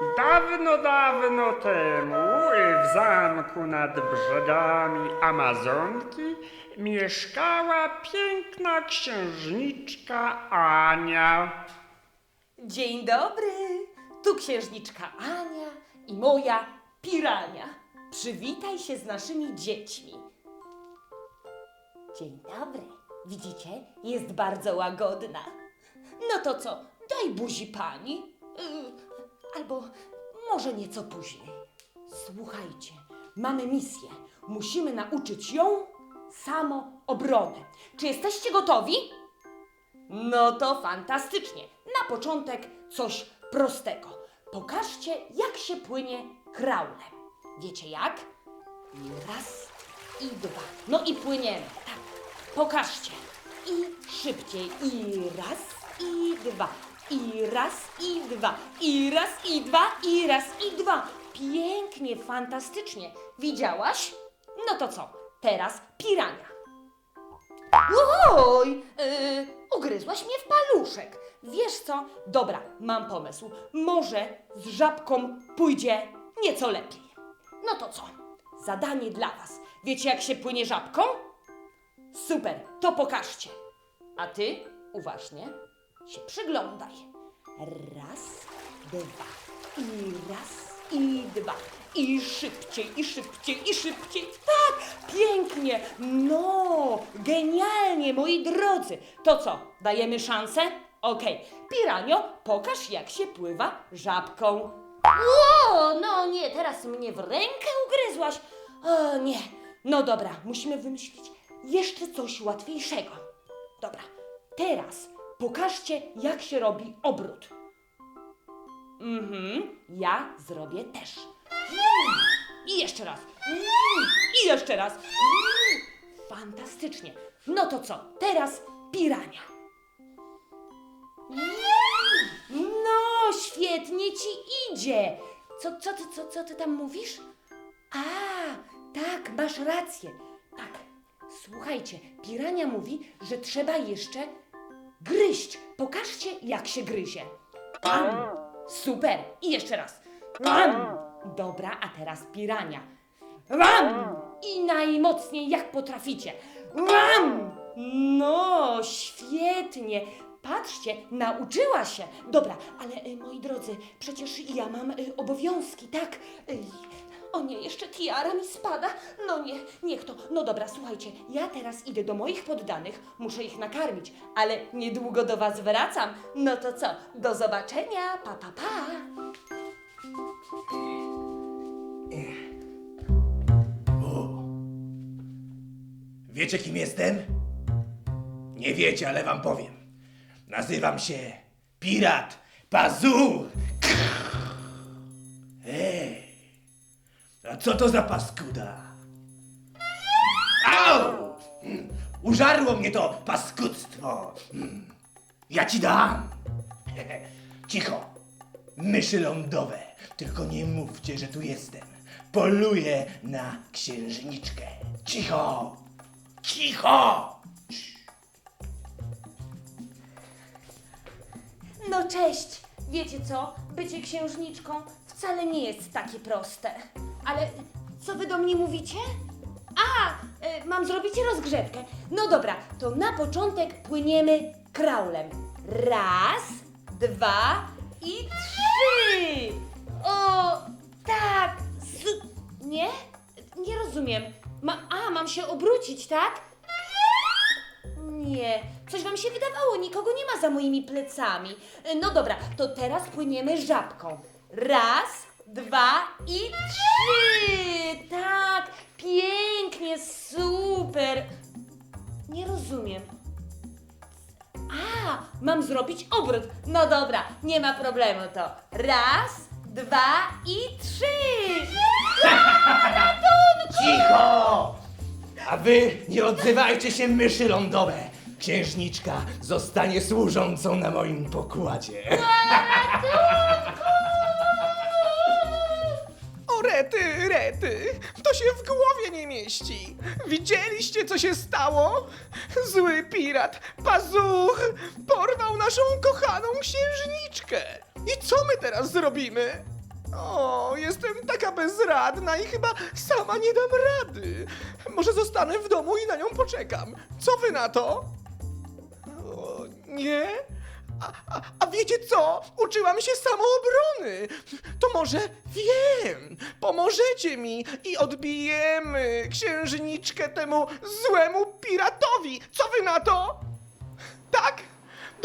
Dawno, dawno temu w zamku nad brzegami Amazonki mieszkała piękna księżniczka Ania. Dzień dobry, tu księżniczka Ania i moja pirania. Przywitaj się z naszymi dziećmi. Dzień dobry, widzicie, jest bardzo łagodna. No to co, daj buzi pani. Albo może nieco później. Słuchajcie, mamy misję. Musimy nauczyć ją samoobrony. Czy jesteście gotowi? No to fantastycznie. Na początek coś prostego. Pokażcie, jak się płynie kraulem. Wiecie jak? Raz, i dwa. No i płyniemy. Tak. Pokażcie. I szybciej. I raz, i dwa. I raz, i dwa. I raz, i dwa. I raz, i dwa. Pięknie, fantastycznie. Widziałaś? No to co? Teraz pirania. Oj, yy, ugryzłaś mnie w paluszek. Wiesz co? Dobra, mam pomysł. Może z żabką pójdzie nieco lepiej. No to co? Zadanie dla was. Wiecie jak się płynie żabką? Super, to pokażcie. A ty uważnie się przyglądaj. Raz, dwa, i raz, i dwa. I szybciej, i szybciej, i szybciej. Tak, pięknie. No, genialnie, moi drodzy. To co, dajemy szansę? Okej, Piranio, pokaż jak się pływa żabką. Ło, no nie, teraz mnie w rękę ugryzłaś. O nie, no dobra, musimy wymyślić jeszcze coś łatwiejszego. Dobra, teraz pokażcie jak się robi obrót. Mhm, ja zrobię też. I jeszcze raz. I jeszcze raz. Fantastycznie. No to co? Teraz pirania. No, świetnie ci idzie. Co, co, co, co ty tam mówisz? A, tak, masz rację. Tak. Słuchajcie, pirania mówi, że trzeba jeszcze gryźć. Pokażcie, jak się gryzie. Am. Super. I jeszcze raz. Am. Dobra, a teraz pirania. I najmocniej jak potraficie. No, świetnie. Patrzcie, nauczyła się. Dobra, ale y, moi drodzy, przecież ja mam y, obowiązki, tak? Y, o nie, jeszcze tiara mi spada. No nie, niech to. No dobra, słuchajcie, ja teraz idę do moich poddanych, muszę ich nakarmić, ale niedługo do was wracam. No to co? Do zobaczenia. Pa, pa, pa. Wiecie, kim jestem? Nie wiecie, ale wam powiem. Nazywam się Pirat Pazur. Co to za paskuda? Au! Użarło mnie to paskudztwo. Ja ci dam. Cicho. Myszy lądowe. Tylko nie mówcie, że tu jestem. Poluję na księżniczkę. Cicho. Cicho! No cześć! Wiecie co? Bycie księżniczką wcale nie jest takie proste. Ale co wy do mnie mówicie? A, y, mam zrobić rozgrzewkę. No dobra, to na początek płyniemy kraulem. Raz, dwa i trzy! O, tak! Z... Nie? Nie rozumiem. Ma... A, mam się obrócić, tak? Nie, coś wam się wydawało, nikogo nie ma za moimi plecami. No dobra, to teraz płyniemy żabką. Raz, dwa i trzy! Tak, pięknie, super. Nie rozumiem. A, mam zrobić obrót. No dobra, nie ma problemu to. Raz, dwa i trzy! Cicho! A wy nie odzywajcie się, myszy lądowe. Księżniczka zostanie służącą na moim pokładzie. O rety, to się w głowie nie mieści. Widzieliście, co się stało? Zły pirat, pazuch, porwał naszą kochaną księżniczkę. I co my teraz zrobimy? O, jestem taka bezradna i chyba sama nie dam rady. Może zostanę w domu i na nią poczekam. Co wy na to? O, nie? A, a, wiecie co? Uczyłam się samoobrony. To może wiem. Pomożecie mi i odbijemy księżniczkę temu złemu piratowi. Co wy na to? Tak?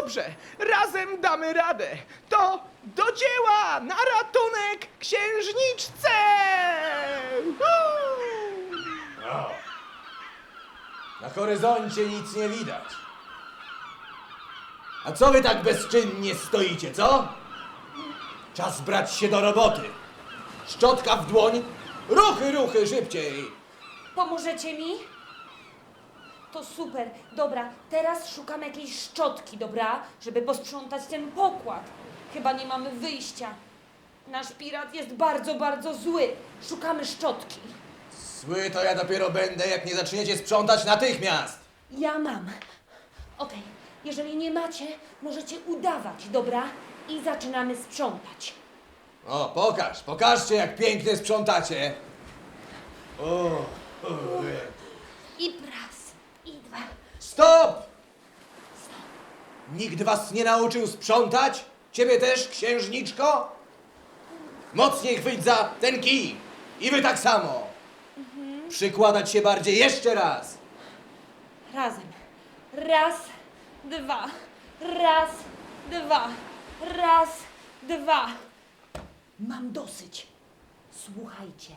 Dobrze, razem damy radę. To do dzieła! Na ratunek księżniczce! Na horyzoncie nic nie widać. A co wy tak bezczynnie stoicie, co? Czas brać się do roboty. Szczotka w dłoń. Ruchy, ruchy, szybciej. Pomożecie mi? To super. Dobra, teraz szukam jakiejś szczotki, dobra? Żeby posprzątać ten pokład. Chyba nie mamy wyjścia. Nasz pirat jest bardzo, bardzo zły. Szukamy szczotki. Zły to ja dopiero będę, jak nie zaczniecie sprzątać natychmiast. Ja mam. Okej, jeżeli nie macie, możecie udawać, dobra? I zaczynamy sprzątać. O, pokaż, pokażcie, jak pięknie sprzątacie. O, o, I raz, i dwa. Stop! Nikt was nie nauczył sprzątać? Ciebie też, księżniczko? Mocniej chwyć za ten kij. I wy tak samo. Przykładać się bardziej jeszcze raz. Razem. Raz, dwa. Raz, dwa. Raz, dwa. Mam dosyć. Słuchajcie,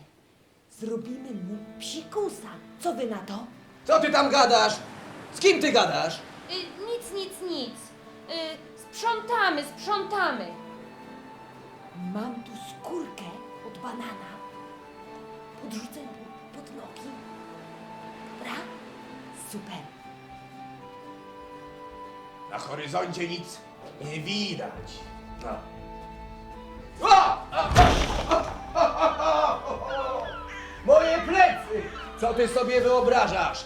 zrobimy mu psikusa. Co wy na to? Co ty tam gadasz? Z kim ty gadasz? Y, nic, nic, nic. Y, sprzątamy, sprzątamy. Mam tu skórkę od banana. Podrzucę mu pod nogi. Dobra? Super. Na horyzoncie nic nie widać. No. Moje plecy! Co ty sobie wyobrażasz?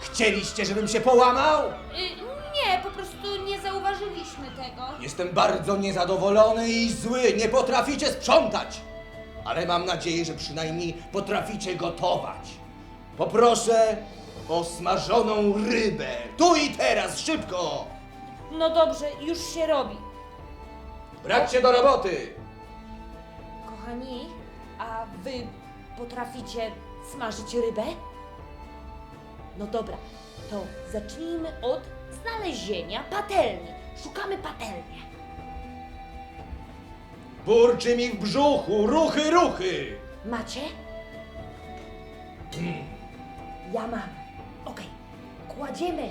Chcieliście, żebym się połamał? Y, nie, po prostu nie zauważyliśmy tego. Jestem bardzo niezadowolony i zły. Nie potraficie sprzątać. Ale mam nadzieję, że przynajmniej potraficie gotować. Poproszę o smażoną rybę. Tu i teraz, szybko! No dobrze, już się robi. Brać się do roboty! Kochani, a wy potraficie smażyć rybę? No dobra, to zacznijmy od znalezienia patelni. Szukamy patelni. Burczy mi w brzuchu, ruchy, ruchy! Macie? Ja mam. Okej. Kładziemy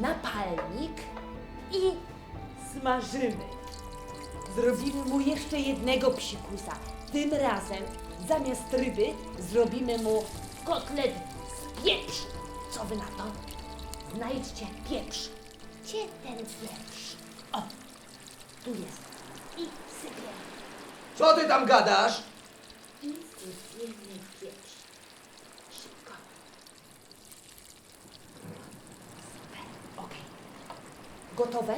na palnik i smażymy. Zrobimy mu jeszcze jednego psikusa. Tym razem zamiast ryby zrobimy mu kotlet z pieprzu. Co wy na to? Znajdźcie pieprz. Gdzie ten pieprz? O, tu jest. I sypiemy. Co ty tam gadasz? I sypiemy pieprz. Szybko. Super, okej. Gotowe?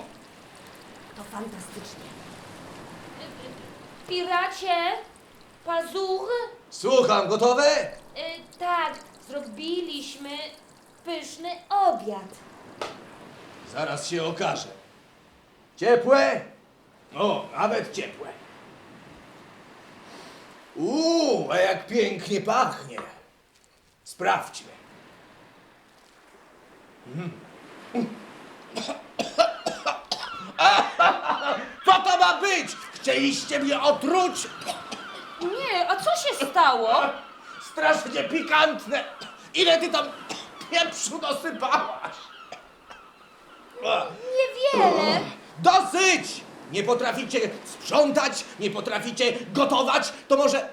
To fantastycznie. Piracie? Pazuch? Słucham, gotowe? Y, tak, zrobiliśmy pyszny obiad. Zaraz się okaże. Ciepłe? O, nawet ciepłe. Uuu, a jak pięknie pachnie. Sprawdźmy. Mm. Ma być? Chcieliście mnie otruć? Nie, a co się stało? Strasznie pikantne. Ile ty tam pieprzu dosypałaś? Niewiele. Dosyć! Nie potraficie sprzątać, nie potraficie gotować, to może.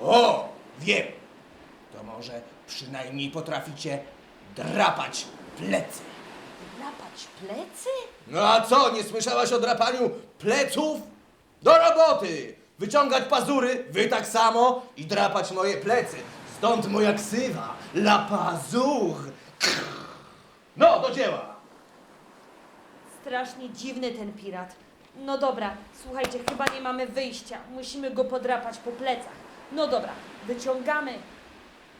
O, wiem. To może przynajmniej potraficie drapać plecy. Drapać plecy? No a co, nie słyszałaś o drapaniu pleców? Do roboty! Wyciągać pazury, wy tak samo i drapać moje plecy. Stąd moja ksywa, la pazur. No, do dzieła! Strasznie dziwny ten pirat. No dobra, słuchajcie, chyba nie mamy wyjścia. Musimy go podrapać po plecach. No dobra, wyciągamy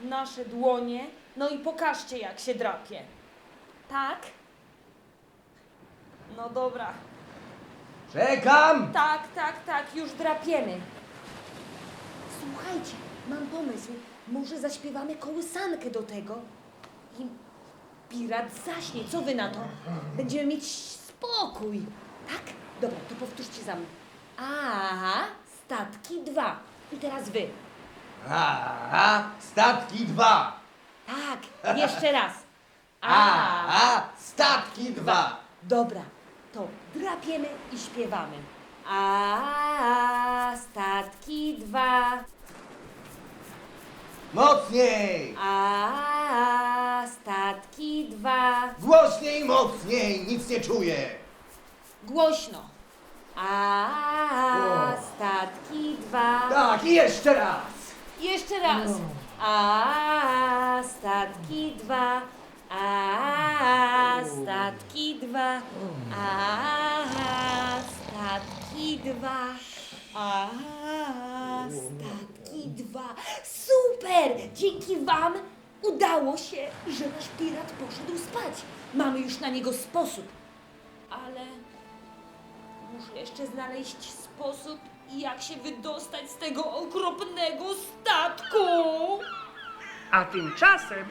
nasze dłonie, no i pokażcie, jak się drapie. Tak? No dobra. Czekam! Tak, tak, tak, już drapiemy. Słuchajcie, mam pomysł. Może zaśpiewamy kołysankę do tego i pirat zaśnie. Co wy na to? Będziemy mieć spokój. Tak? Dobra, to powtórzcie za mną. A, statki dwa. I teraz wy. A, statki dwa! Tak, jeszcze raz. A, statki dwa! Dobra, to drapiemy i śpiewamy. A, statki dwa. Mocniej! A, statki dwa. Głośniej, mocniej! Nic nie czuję! Głośno. A, statki dwa. Tak, i jeszcze raz! Jeszcze raz. A, statki dwa. A, statki dwa. A, statki dwa. A, statki dwa. Super! Dzięki Wam udało się, że nasz pirat poszedł spać. Mamy już na niego sposób. Ale muszę jeszcze znaleźć sposób, jak się wydostać z tego okropnego statku. A tymczasem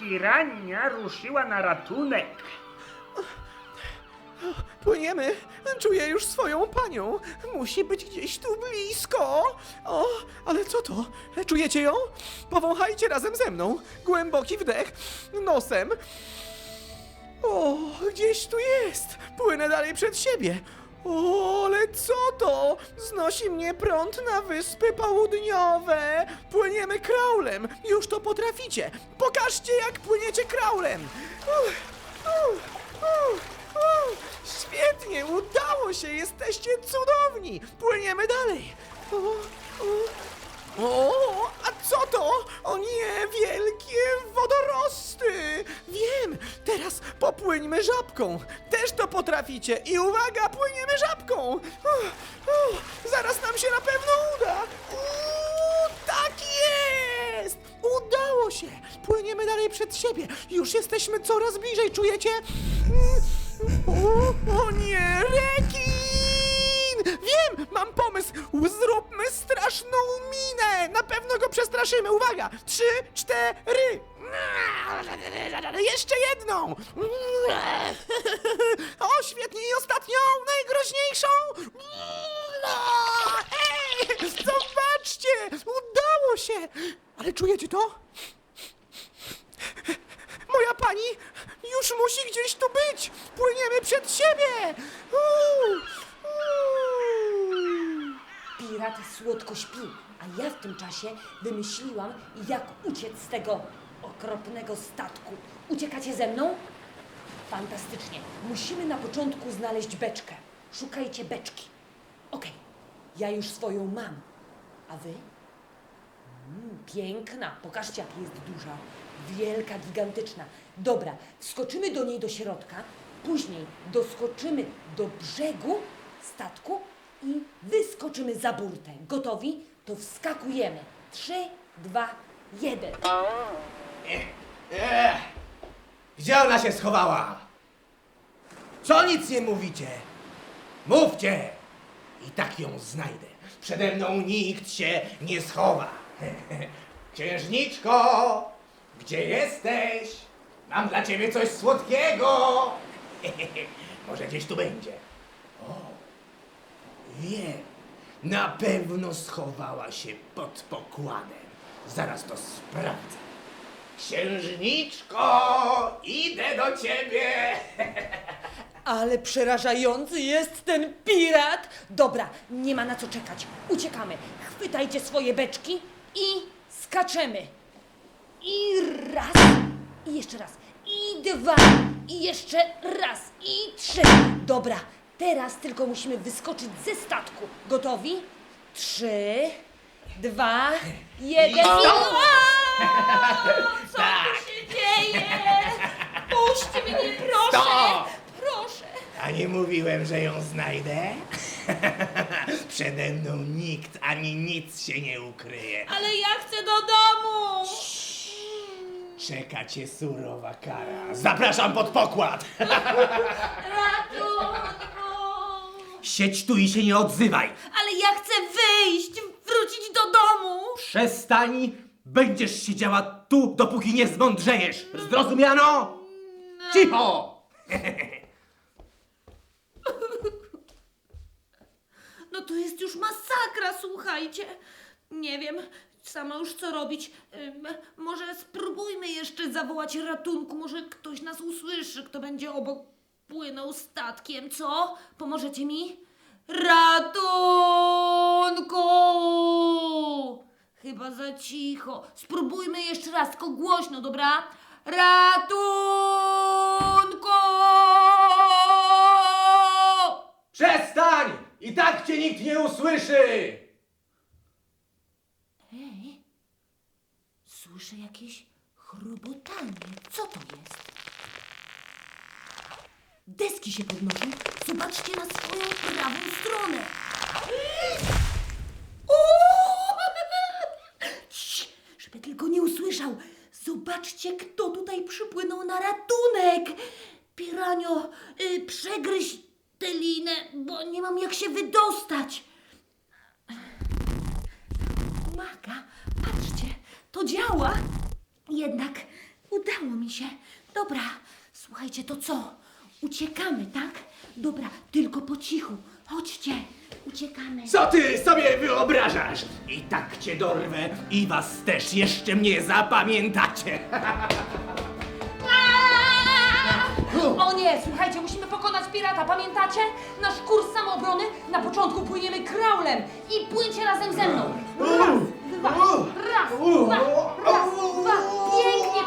pirania ruszyła na ratunek. Płyniemy. Czuję już swoją panią. Musi być gdzieś tu blisko. O, ale co to? Czujecie ją? Powąchajcie razem ze mną. Głęboki wdech. Nosem. O, gdzieś tu jest. Płynę dalej przed siebie. O, ale co to? Znosi mnie prąd na wyspy południowe. Płyniemy kraulem. Już to potraficie. Pokażcie, jak płyniecie kraulem. Świetnie, udało się. Jesteście cudowni. Płyniemy dalej. O. O, a co to? O nie, wielkie wodorosty! Wiem, teraz popłyńmy żabką. Też to potraficie. I uwaga, płyniemy żabką. Uff, uff, zaraz nam się na pewno uda. Uuu, tak jest! Udało się! Płyniemy dalej przed siebie. Już jesteśmy coraz bliżej, czujecie? O, o nie! Wiem, mam pomysł! Zróbmy straszną minę! Na pewno go przestraszymy! Uwaga! Trzy, cztery! Jeszcze jedną! O, świetnie! I ostatnią, najgroźniejszą! Ej, zobaczcie! Udało się! Ale czujecie to? Moja pani już musi gdzieś tu być! Płyniemy przed siebie! Uuu. Pirat słodko śpi, a ja w tym czasie wymyśliłam, jak uciec z tego okropnego statku. Uciekacie ze mną? Fantastycznie. Musimy na początku znaleźć beczkę. Szukajcie beczki. Okej, ja już swoją mam. A wy? Mm, piękna. Pokażcie, jak jest duża. Wielka, gigantyczna. Dobra, wskoczymy do niej do środka, później doskoczymy do brzegu statku i wyskoczymy za burtę. Gotowi? To wskakujemy. Trzy, dwa, jeden. Ech, gdzie ona się schowała? Co nic nie mówicie? Mówcie! I tak ją znajdę. Przede mną nikt się nie schowa. Księżniczko, gdzie jesteś? Mam dla ciebie coś słodkiego. Może gdzieś tu będzie. O, wiem. Na pewno schowała się pod pokładem. Zaraz to sprawdzę. Księżniczko, idę do ciebie. Ale przerażający jest ten pirat! Dobra, nie ma na co czekać. Uciekamy. Chwytajcie swoje beczki i skaczemy. I raz, i jeszcze raz, i dwa, i jeszcze raz, i trzy. Dobra, teraz tylko musimy wyskoczyć ze statku. Gotowi? Trzy, dwa, jeden! Aaa! Co Tak. tu się dzieje? Puść mnie, proszę! Stop! Proszę! A nie mówiłem, że ją znajdę? Przede mną nikt ani nic się nie ukryje. Ale ja chcę do domu! Czeka cię surowa kara. Zapraszam pod pokład! Ratunku! Siedź tu i się nie odzywaj! Ale ja chcę wyjść, wrócić do domu! Przestań! Będziesz siedziała tu, dopóki nie zmądrzejesz! Zrozumiano? Cicho! No to jest już masakra, słuchajcie. Nie wiem sama już co robić. Ym, może spróbujmy jeszcze zawołać ratunku. Może ktoś nas usłyszy, kto będzie obok płynął statkiem, co? Pomożecie mi? Ratunku! Chyba za cicho. Spróbujmy jeszcze raz, tylko głośno, dobra? Ratunku! Przestań! I tak cię nikt nie usłyszy! Ej, słyszę jakieś chrobotanie. Co to jest? Deski się podnoszą. Zobaczcie na swoją prawą stronę. Żeby tylko nie usłyszał. Zobaczcie, kto tutaj przypłynął na ratunek. Piranio, y, przegryź tę linę, bo nie mam jak się wydostać. Pomaga. Patrzcie, to działa. Jednak udało mi się. Dobra, słuchajcie, to co? Uciekamy, tak? Dobra, tylko po cichu. Chodźcie, uciekamy. Co ty sobie wyobrażasz? I tak cię dorwę i was też jeszcze mnie zapamiętacie! O nie, słuchajcie, musimy pokonać pirata, pamiętacie? Nasz kurs samoobrony? Na początku płyniemy kraulem i płyńcie razem ze mną. Raz, dwa, raz, dwa.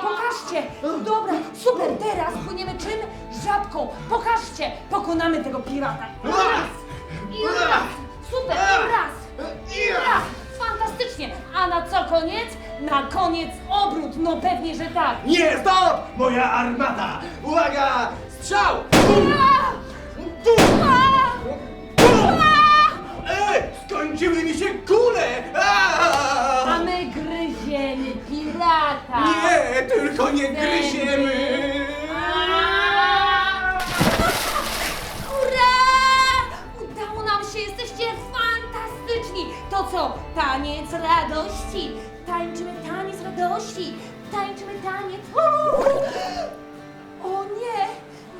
Pokażcie. Dobra, super, teraz płyniemy czym? Żabką. Pokażcie, pokonamy tego pirata. Raz i raz. Super, i raz. I raz. Fantastycznie. A na co koniec? Na koniec obrót. No pewnie, że tak. Nie, stop! Moja armata! Uwaga! Strzał! Ej, skończyły mi się kule! A pirata. Nie, tylko nie gryziemy! Hurra! Udało nam się, jesteście fantastyczni. To co? Taniec radości. Tańczymy taniec radości. Tańczymy taniec. O nie!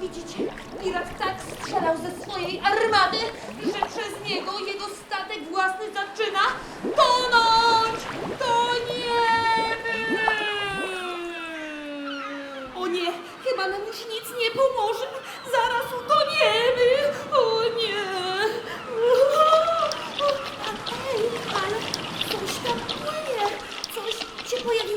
Widzicie, pirat tak strzelał ze swojej armady, że przez niego jego statek własny zaczyna tonąć! Toniemy! O nie, chyba nam już nic nie pomoże. Zaraz utoniemy. O nie. Ej, ale coś tam płynie. Coś się pojawiło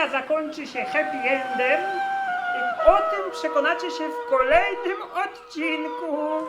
historia zakończy się happy endem? O tym przekonacie się w kolejnym odcinku.